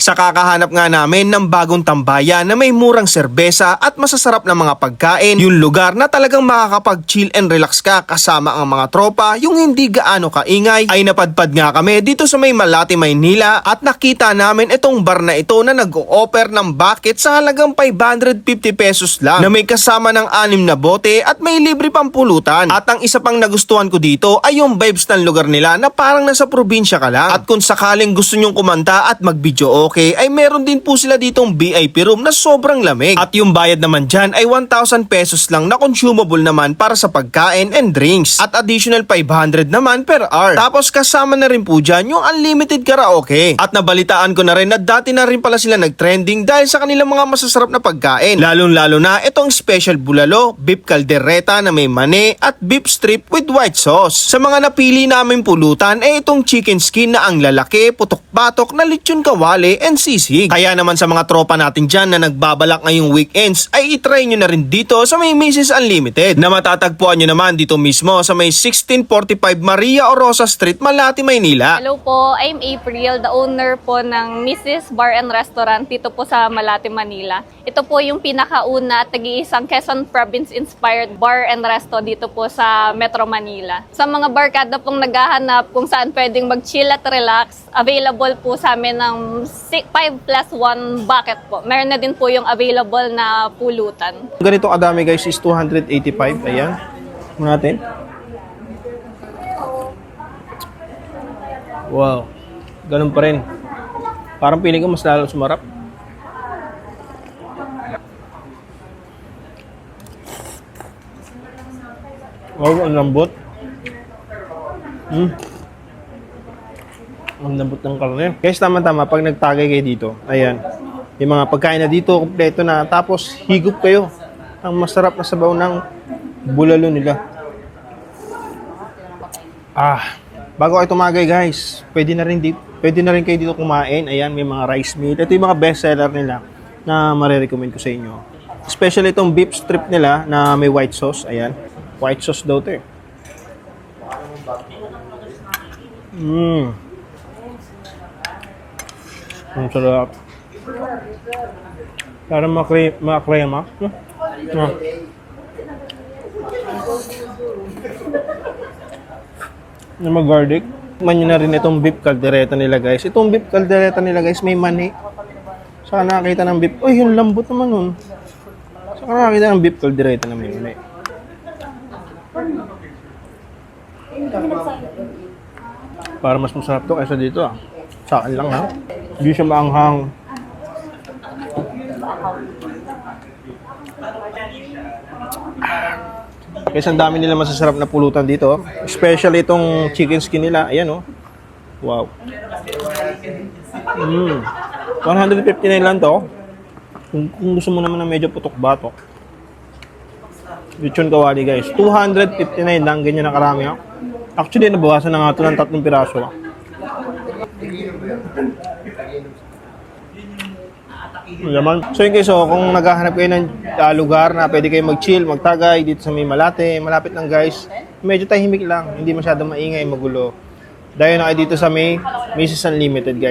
Sa kakahanap nga namin ng bagong tambayan na may murang serbesa at masasarap na mga pagkain, yung lugar na talagang makakapag-chill and relax ka kasama ang mga tropa, yung hindi gaano kaingay, ay napadpad nga kami dito sa may Malate, Maynila at nakita namin itong bar na ito na nag-o-offer ng bucket sa halagang 550 pesos lang na may kasama ng anim na bote at may libre pang pulutan. At ang isa pang nagustuhan ko dito ay yung vibes ng lugar nila na parang nasa probinsya ka lang. At kung sakaling gusto nyong kumanta at mag-video okay, ay meron din po sila ditong VIP room na sobrang lamig. At yung bayad naman dyan ay 1,000 pesos lang na consumable naman para sa pagkain and drinks. At additional 500 naman per hour. Tapos kasama na rin po dyan yung unlimited karaoke. At nabalitaan ko na rin na dati na rin pala sila nag-trending dahil sa kanilang mga masasarap na pagkain. Lalong-lalo na itong special bulalo, beef caldereta na may mani at beef strip with white sauce. Sa mga napili namin pulutan ay itong chicken skin na ang lalaki, putok-batok na lechon kawali and sisig. Kaya naman sa mga tropa natin dyan na nagbabalak ngayong weekends ay itry nyo na rin dito sa may Mrs. Unlimited na matatagpuan nyo naman dito mismo sa may 1645 Maria Orosa Street, Malati, Maynila. Hello po, I'm April, the owner po ng Mrs. Bar and Restaurant dito po sa Malate, Manila. Ito po yung pinakauna at nag-iisang Quezon Province inspired bar and resto dito po sa Metro Manila. Sa mga barkada pong naghahanap kung saan pwedeng mag-chill at relax, available po sa amin ng 5 plus 1 bucket po. Meron na din po yung available na pulutan. Ganito kadami guys is 285. Ayan. Muna natin. Wow. Ganun pa rin. Parang piling ko mas lalo sumarap. Wow, ang lambot. Hmm. Ang lambot ng karne. Guys, tama-tama, pag nagtagay kayo dito, ayan, yung mga pagkain na dito, kompleto na, tapos higop kayo. Ang masarap na sabaw ng bulalo nila. Ah, bago kayo tumagay guys, pwede na rin dito, pwede na rin kayo dito kumain. Ayan, may mga rice meal. Ito yung mga best seller nila na marirecommend ko sa inyo. Especially itong beef strip nila na may white sauce. Ayan, white sauce daw to eh. Mmm. Ang sarap. Parang makre makrema. No? No. Na mag-garlic. Man nyo na rin itong beef caldereta nila guys. Itong beef caldereta nila guys may mani. Saka nakakita ng beef. Uy, yung lambot naman nun. Saka nakakita ng beef caldereta na may mani. Para mas masarap to kaysa dito ah. Sa lang ha. Hindi siya maanghang. Guys, ang dami nila masasarap na pulutan dito. Especially itong chicken skin nila. Ayan oh. Wow. Mm. 159 lang to. Kung, kung gusto mo naman ng medyo putok-batok. Lechon kawali guys. 259 lang. Ganyan na karami ha. Actually, nabawasan na nga ito ng tatlong piraso. Naman. So yun guys, so, kung naghahanap kayo ng ah, lugar na pwede kayo mag-chill, magtagay dito sa may Malate, malapit lang guys, medyo tahimik lang, hindi masyadong maingay, magulo. Dahil na kayo dito sa may Mrs. Unlimited guys.